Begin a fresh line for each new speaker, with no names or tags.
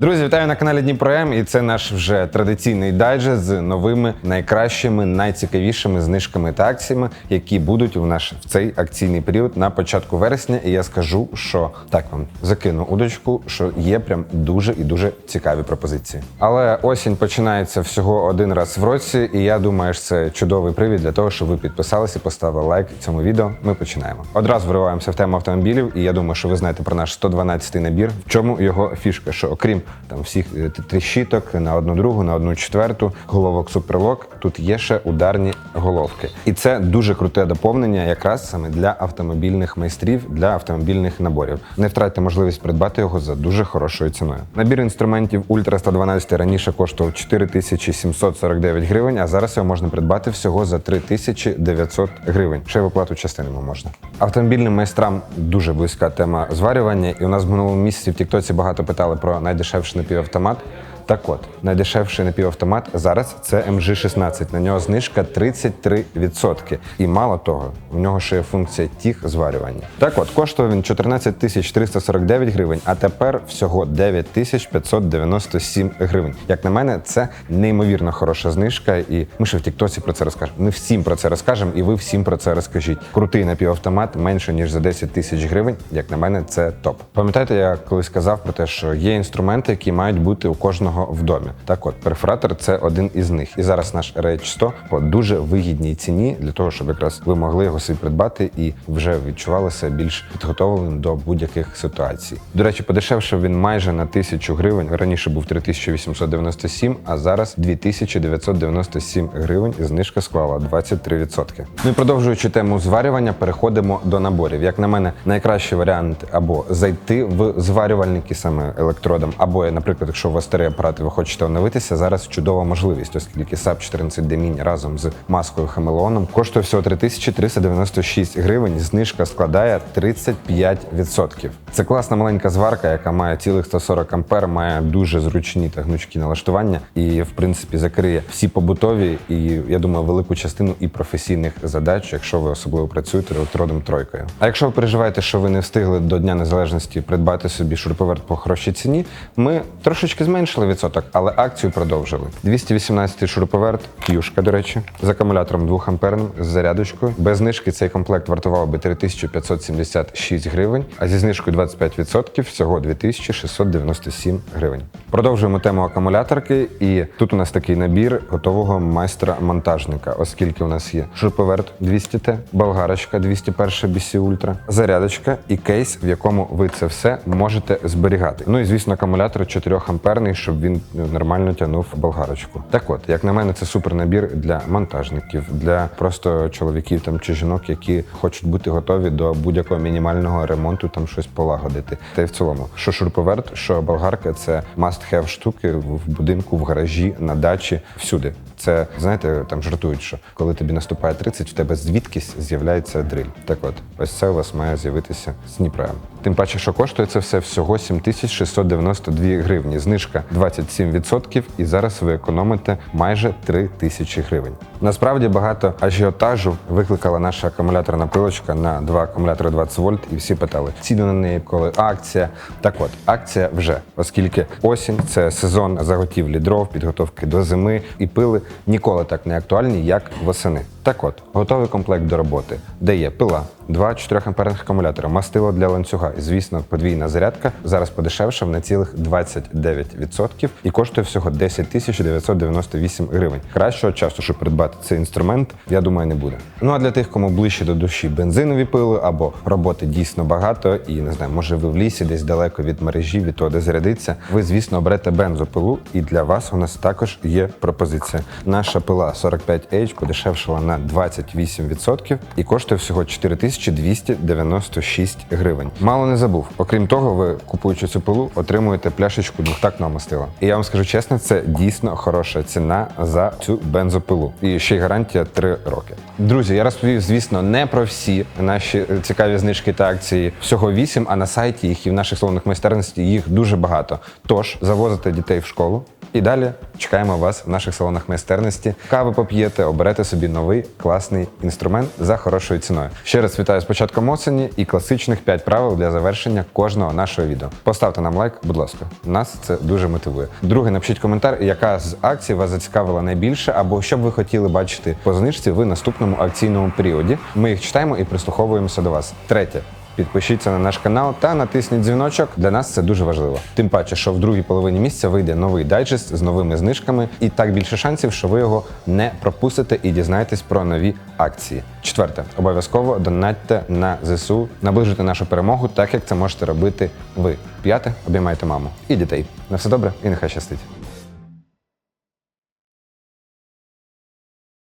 Друзі, вітаю на каналі Дніпро М, і це наш вже традиційний дайджест з новими, найкращими, найцікавішими знижками та акціями, які будуть у наш в цей акційний період на початку вересня. І я скажу, що так вам закину удочку, що є прям дуже і дуже цікаві пропозиції. Але осінь починається всього один раз в році, і я думаю, що це чудовий привід для того, щоб ви підписалися, поставили лайк цьому відео. Ми починаємо. Одразу вриваємося в тему автомобілів, і я думаю, що ви знаєте про наш 112-й набір. В чому його фішка? Що окрім там всіх е, тріщіток на одну другу, на одну четверту, головок суперлок, тут є ще ударні головки. І це дуже круте доповнення, якраз саме для автомобільних майстрів, для автомобільних наборів. Не втратьте можливість придбати його за дуже хорошою ціною. Набір інструментів Ультра 112 раніше коштував 4749 гривень, а зараз його можна придбати всього за 3900 гривень. Ще й в оплату частинами можна. Автомобільним майстрам дуже близька тема зварювання, і у нас в минулому місяці в Тіктоці багато питали про найдешевший напівавтомат. Так от, найдешевший напівавтомат зараз це MG16. На нього знижка 33%. І мало того, у нього ще є функція тіх зварювання. Так от, коштував він 14 тисяч 349 гривень, а тепер всього 9 тисяч 597 гривень. Як на мене, це неймовірно хороша знижка, і ми ще в Тіктоці про це розкажемо. Ми всім про це розкажемо, і ви всім про це розкажіть. Крутий напівавтомат менше ніж за 10 тисяч гривень. Як на мене, це топ. Пам'ятаєте, я колись казав про те, що є інструменти, які мають бути у кожного в домі. Так от, перфоратор це один із них. І зараз наш RH100 по дуже вигідній ціні для того, щоб якраз ви могли його собі придбати і вже відчувалися більш підготовленим до будь-яких ситуацій. До речі, подешевшав він майже на тисячу гривень. Раніше був 3897, а зараз 2997 гривень. І знижка склала 23%. Ну і продовжуючи тему зварювання, переходимо до наборів. Як на мене, найкращий варіант або зайти в зварювальники саме електродом, або, наприклад, якщо у вас старий апарат ви хочете оновитися, зараз чудова можливість, оскільки SAP 14 Demін разом з маскою хамелеоном коштує всього 3396 гривень. Знижка складає 35%. Це класна маленька зварка, яка має цілих 140 ампер, має дуже зручні та гнучкі налаштування і, в принципі, закриє всі побутові і я думаю, велику частину і професійних задач, якщо ви особливо працюєте електродом тройкою. А якщо ви переживаєте, що ви не встигли до Дня Незалежності придбати собі шуруповерт по хорошій ціні, ми трошечки зменшили відсоток, але акцію продовжили. 218-й шуруповерт, к'юшка, до речі, з акумулятором 2 амперним, з зарядочкою. Без знижки цей комплект вартував би 3576 гривень, а зі знижкою 25% всього 2697 гривень. Продовжуємо тему акумуляторки, і тут у нас такий набір готового майстра-монтажника, оскільки у нас є шуруповерт 200T, болгарочка 201 BC Ultra, зарядочка і кейс, в якому ви це все можете зберігати. Ну і звісно, акумулятор 4 амперний, щоб він ну, нормально тягнув болгарочку. Так от, як на мене, це супер набір для монтажників, для просто чоловіків там чи жінок, які хочуть бути готові до будь-якого мінімального ремонту, там щось полагодити. Та й в цілому, що шуруповерт, що болгарка це must-have штуки в будинку, в гаражі, на дачі, всюди. Це знаєте, там жартують, що коли тобі наступає 30, в тебе звідкись з'являється дриль. Так от, ось це у вас має з'явитися з Дніпром. Тим паче, що коштує це все всього 7692 гривні. Знижка 27%, і зараз ви економите майже 3 тисячі гривень. Насправді багато ажіотажу викликала наша акумуляторна пилочка на два акумулятори 20 вольт, і всі питали ціну на неї, коли акція. Так от, акція вже, оскільки осінь це сезон заготівлі дров, підготовки до зими, і пили ніколи так не актуальні, як восени. Так от, готовий комплект до роботи, де є пила, два 4 амперних акумулятори, мастило для ланцюга і, звісно, подвійна зарядка. Зараз подешевшав на цілих 29% і коштує всього 10 тисяч 998 гривень. Кращого часу, щоб придбати цей інструмент, я думаю, не буде. Ну а для тих, кому ближче до душі бензинові пили або роботи дійсно багато, і не знаю, може ви в лісі десь далеко від мережі, від того, де зарядиться, ви, звісно, оберете бензопилу, і для вас у нас також є пропозиція. Наша пила 45H подешевшала на 28% і коштує всього 4296 гривень. Мало не забув. Окрім того, ви купуючи цю пилу, отримуєте пляшечку двохтактного мастила. І я вам скажу чесно, це дійсно хороша ціна за цю бензопилу. І ще й гарантія 3 роки. Друзі, я розповів, звісно, не про всі наші цікаві знижки та акції. Всього вісім, а на сайті їх і в наших салонах майстерності їх дуже багато. Тож завозите дітей в школу. І далі чекаємо вас в наших салонах майстерності. Кави поп'єте, оберете собі новий класний інструмент за хорошою ціною. Ще раз вітаю з початком осені і класичних 5 правил для завершення кожного нашого відео. Поставте нам лайк, будь ласка. Нас це дуже мотивує. Друге, напишіть коментар, яка з акцій вас зацікавила найбільше, або що б ви хотіли бачити по знижці в наступному акційному періоді. Ми їх читаємо і прислуховуємося до вас. Третє. Підпишіться на наш канал та натисніть дзвіночок. Для нас це дуже важливо. Тим паче, що в другій половині місяця вийде новий дайджест з новими знижками, і так більше шансів, що ви його не пропустите і дізнаєтесь про нові акції. Четверте, обов'язково донатьте на ЗСУ, наближуйте нашу перемогу, так як це можете робити ви. П'яте, обіймайте маму і дітей. На все добре і нехай щастить.